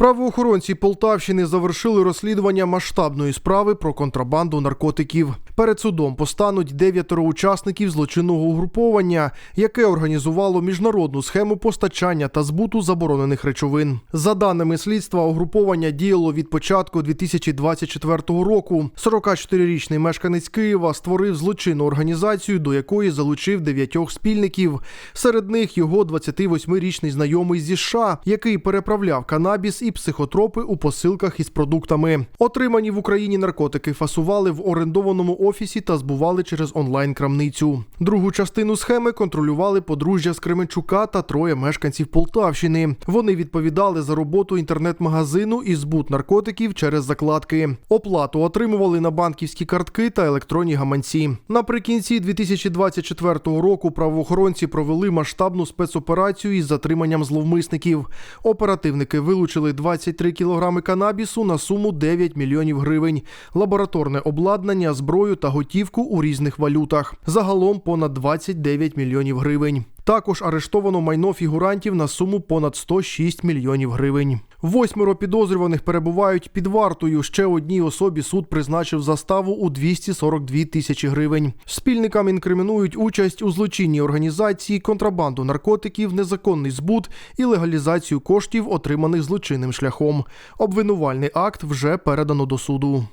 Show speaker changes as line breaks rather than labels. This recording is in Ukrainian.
Правоохоронці Полтавщини завершили розслідування масштабної справи про контрабанду наркотиків. Перед судом постануть дев'ятеро учасників злочинного угруповання, яке організувало міжнародну схему постачання та збуту заборонених речовин. За даними слідства, угруповання діяло від початку 2024 року. 44-річний мешканець Києва створив злочинну організацію, до якої залучив дев'ятьох спільників. Серед них його 28-річний знайомий зі США, який переправляв канабіс і психотропи у посилках із продуктами. Отримані в Україні наркотики фасували в орендованому офісі та збували через онлайн-крамницю. Другу частину схеми контролювали подружжя з Кременчука та троє мешканців Полтавщини. Вони відповідали за роботу інтернет-магазину і збут наркотиків через закладки. Оплату отримували на банківські картки та електронні гаманці. Наприкінці 2024 року правоохоронці провели масштабну спецоперацію із затриманням зловмисників. Оперативники вилучили 23 кілограми канабісу на суму 9 мільйонів гривень, лабораторне обладнання, зброю та готівку у різних валютах. Загалом понад 29 мільйонів гривень. Також арештовано майно фігурантів на суму понад 106 мільйонів гривень. Восьмеро підозрюваних перебувають під вартою. Ще одній особі суд призначив заставу у 242 тисячі гривень. Спільникам інкримінують участь у злочинній організації, контрабанду наркотиків, незаконний збут і легалізацію коштів, отриманих злочинним шляхом. Обвинувальний акт вже передано до суду.